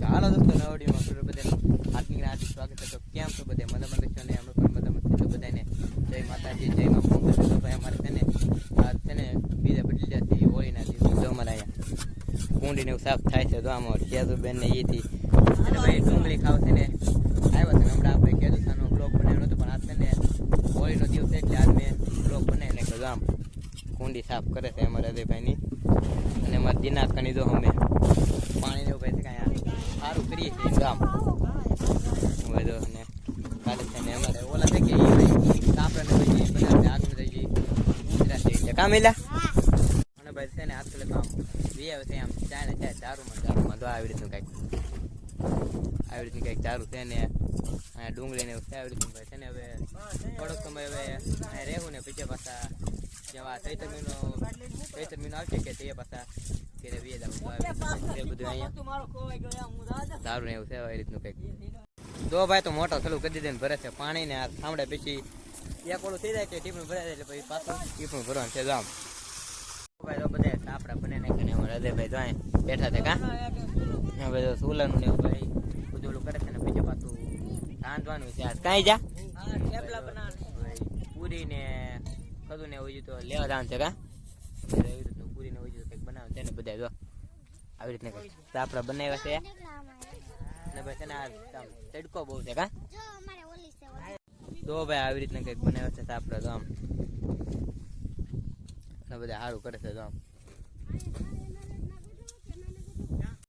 ચાલો દોસ્તો નવડીમાં ફરી બધાનું હાર્દિક હાર્દિક સ્વાગત છે. તો કેમ છો બધે? મજા મજા છો ને? અમે પણ મજા મજા છો બધાને જય માતાજી, જય માં ફોન કરજો તો ભાઈ અમારે છે આ છે ને બીજા બદલી જતી હોળીના દિવસે. જો અમારે અહીંયા કુંડીને એવું સાફ થાય છે. તો આમાં કેદુબેન ને એથી અને ભાઈ ડુંગળી ખાવ છે ને આવ્યા છે હમણાં આપણે કેદુસાનો બ્લોગ બનાવ્યો હતો. પણ આ છે ને હોળીનો દિવસ એટલે આજ મેં બ્લોગ બનાવીને આમ કુંડી સાફ કરે છે અમારા હૃદયભાઈની. અને અમારા ખણી દો અમે પાણી લેવું પછી કાંઈ સારું કરીએ છીએ ગામ. બધો ઓલા થઈ કામ અને ભાઈ છે ને આમ બે આવે આમ ચાય ને ચાય દારૂમાં દારૂમાં તો આવી રીતનું કાંઈક. આવી રીતનું કાંઈક દારૂ છે ને આવી રીતનું ભાઈ ને હવે થોડોક સમય હવે રહેવું ને પછી પાછા જેવા ચૈતર મહિનો ચૈતર મહિનો આવશે કે તે પાછા ઘરે વીએ જવું છે બધું અહીંયા ને એવું છે આવી રીતનું કંઈક. જો ભાઈ તો મોટો થલું કરી દીધું ભરે છે. પાણી ને આ થાંભળે પછી એક ઓલું થઈ જાય કે ટીપણું ભરાય એટલે પછી પાછું ટીપણું ભરવાનું છે. જામ ભાઈ તો બધા સાપડા બને નાખે ને હૃદયભાઈ તો અહીં બેઠા છે કા? હા તો સુલાનું ને એવું ભાઈ બધું ઓલું કરે છે ને પછી પાછું રાંધવાનું છે આજ. કાંઈ જા. પૂરી ને કદું ને હોય તો લેવા જવાનું છે કા? એવી રીતનું પૂરી ને તો કંઈક બનાવે છે ને બધા જો. આવી રીતને કંઈક. સાપડા બનાવ્યા છે. ને ભાઈ તેને આ તડકો બહુ છે કા? તો ભાઈ આવી રીતના કંઈક બનાવ્યા છે આપણે તો આમ. ને બધા સારું કરે છે તો આમ.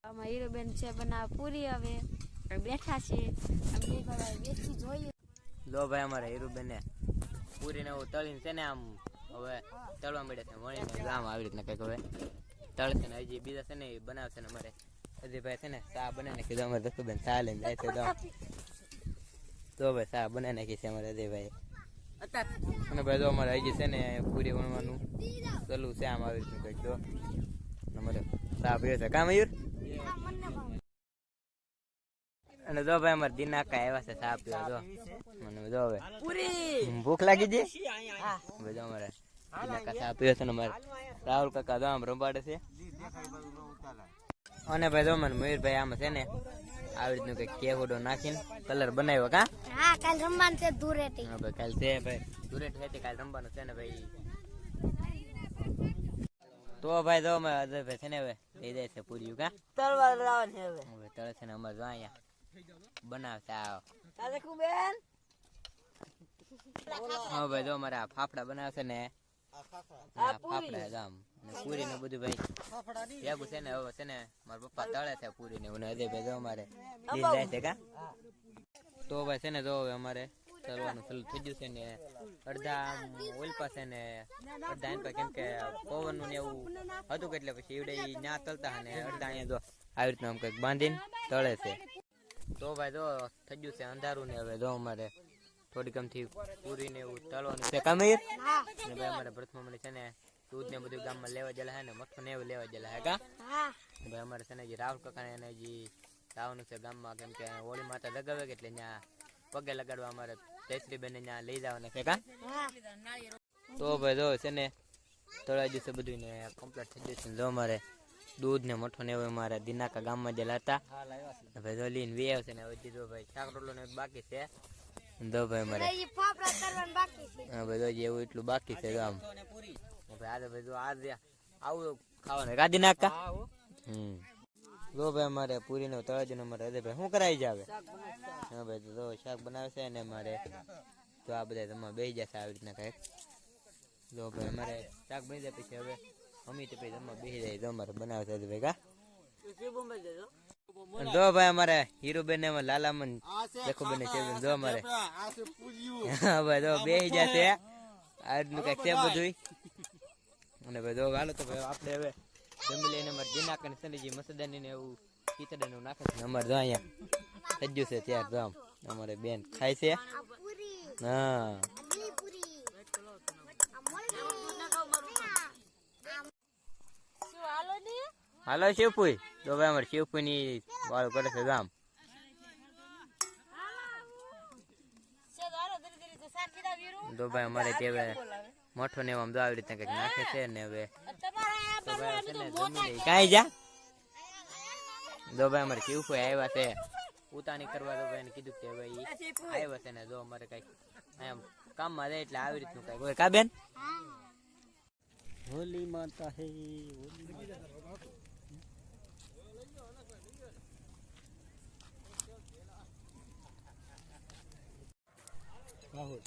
આમાં હીરોબેન છે બનાવ પૂરી હવે બેઠા છે. લો ભાઈ અમારે હીરુબેન. ને પૂરી ને એવું તળીને છે ને આમ હવે તળવા મળે છે વણીને આમ આવી રીતના કંઈક હવે તળશે ને હજી બીજા છે ને એ બનાવશે ને અમારે. હજી ભાઈ છે ને ચા બનાવીને કીધું અમારે દસુબેન સા લઈને જાય છે તો ભાઈ સા બનાવી નાખી છે અમારે અજયભાઈ અને ભાઈ તો અમારે હજી છે ને પૂરી વણવાનું ચાલુ છે, આમ આવી રીતનું કંઈક તો અમારે સા પીવે છે. કામ મયુર અને જો ભાઈ અમારે દિનાકા આવ્યા છે ચા પીવા જો. મને જો હવે. હમ, ભૂખ લાગી છે? બધો અમારે દિનાકા ચા પીવે છે ને અમારે. રાહુલ કાકા તો આમ રંબાડે છે. અને ભાઈ જો મને મયુરભાઈ આમ છે ને આવી રીતનું કંઈક કેવડો નાખીને કલર બનાવ્યો કા? હા કાલ રમવાનું છે ધૂળેટી. હા ભાઈ કાલ છે ભાઈ. દુરેટ છે કાલ રમવાનું છે ને ભાઈ. તો ભાઈ જો અમે અજયભાઈ છે ને હવે લઈ જાય છે પૂર્યું કા? તલવાર લાવવાની હવે. હવે તળે છે ને અમારે જો અહીંયા. બનાવશે આવો. તારે બેન હા ભાઈ જો અમારે આ ફાફડા બનાવશે ને આ ફાફડા. જામ ને પૂરી. ને બધું ભાઈ. ભેગું છે ને હવે છે ને મારા પપ્પા તળે છે પૂરી ને અને અજય ભાઈ જો અમારે લઈને જાય છે કા? તો ભાઈ છે ને જો હવે અમારે તળવાનું ચાલુ થઈ ગયું છે ને અડધા આમ ઓઇલ પાસે ને અડધા એમ કેમ કે પવન ને એવું હતું કે એટલે પછી એવડે ઈ ન્યા તળતા અને અડધા અહીંયા જો આવી રીતના આમ કંઈક બાંધીને તળે છે. તો ભાઈ જો થઈ ગયું છે અંધારું ને હવે જો અમારે થોડીક આમથી પૂરી ને એવું તળવાનું છે. કમીર ને ભાઈ અમારે પ્રથમ છે ને દૂધ ને બધું ગામમાં લેવા જેલા હે ને મઠો ને એવું લેવા જેલા હે કા? ભાઈ અમારે છે ને જે રાહુલ કાકા એને જે જવાનું છે ગામમાં કેમ કે હોળી માતા લગાવે કે એટલે ત્યાં પગે લગાડવા અમારે જયશ્રી બેન ત્યાં લઈ જવાના છે કા? તો ભાઈ જો છે ને તળાઈ દિવસે બધું ને કમ્પ્લીટ થઈ જશે જો અમારે દૂધ ને મઠો ને એવું અમારે દિનાકા ગામમાં જેલા હતા ને ભાઈ જો લઈને વી આવશે ને હજી જો ભાઈ શાક રોટલો ને એવું બાકી છે. જો ભાઈ અમારે. હજી ફાફડા કરવાનું બાકી છે. હા ભાઈ જો હજી એવું એટલું બાકી છે જો આમ. ભાઈ આજે ભાઈ જો આજે આવું ખાવાનું ગાદી નાખતા? હમ. જો ભાઈ અમારે પૂરી નો તળાજ નો અમારે હૃદય ભાઈ શું કરાવી જાવે? હા ભાઈ તો જો શાક બનાવે છે ને અમારે. તો આ બધા તમારે બેસી જશે આવી રીતના કંઈક. જો ભાઈ અમારે શાક બની જાય પછી હવે મમ્મી ભાઈ તમારે બેસી જાય તો અમારે બનાવે છે હૃદય ભાઈ કા જો? ભાઈ અમારે હીરુબેન ને લાલામન દેખુબેન ને ચેબેન જો અમારે. હા ભાઈ જો બેસી જશે. આજનું કંઈક છે બધું અને ભાઈ જો હાલો તો ભાઈ આપણે હવે જમી લઈને અમારે દિનાક અને સંડીજી મસદાની ને એવું ખીચડા ને નાખે છે. અમારે જો અહીંયા સજ્જુ છે ત્યાર જો આમ. અમારે બેન ખાય છે. હા. હાલો શિવપુઈ તો ભાઈ અમારે શિવપુઈ ની વાળું કરે છે ગામ તો ભાઈ અમારે તે હવે મઠો ને એવું આમ જો આવી રીતના કંઈક નાખે છે ને હવે તો ભાઈ છે ને જમી લઈએ. કાંઈ જા જો ભાઈ અમારે કેવું કોઈ આવ્યા છે ઉતાણી કરવા તો ભાઈ એને કીધું કે ભાઈ આવ્યા છે ને જો અમારે કંઈક એમ કામમાં રહે એટલે આવી રીતનું કંઈક હોય કા બેન હોલી માતા હે હોલી માતા રાહુલ.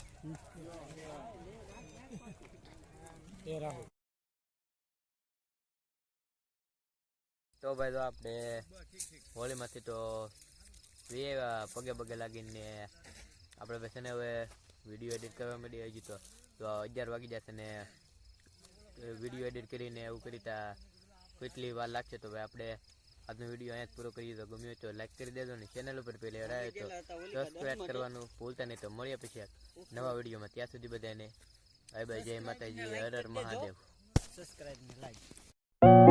એ રાહુલ. તો ભાઈ તો આપણે હોળીમાંથી તો વે પગે પગે લાગીને આપણે પછી ને હવે વીડિયો એડિટ કરવા માંડીએ હજી તો. તો અગિયાર વાગી જશે ને વીડિયો એડિટ કરીને એવું કરીતા કેટલી વાર લાગશે તો ભાઈ આપણે આજનો વીડિયો અહીંયા જ પૂરો કરીએ. તો ગમ્યો તો લાઈક કરી દેજો ને ચેનલ ઉપર પહેલી હરાવે તો સબસ્ક્રાઈબ કરવાનું ભૂલતા નહીં તો મળ્યા પછી નવા વિડીયોમાં ત્યાં સુધી બધાને બાય બાય જય માતાજી. હર હર મહાદેવ. સબસ્ક્રાઈબ ને લાઈક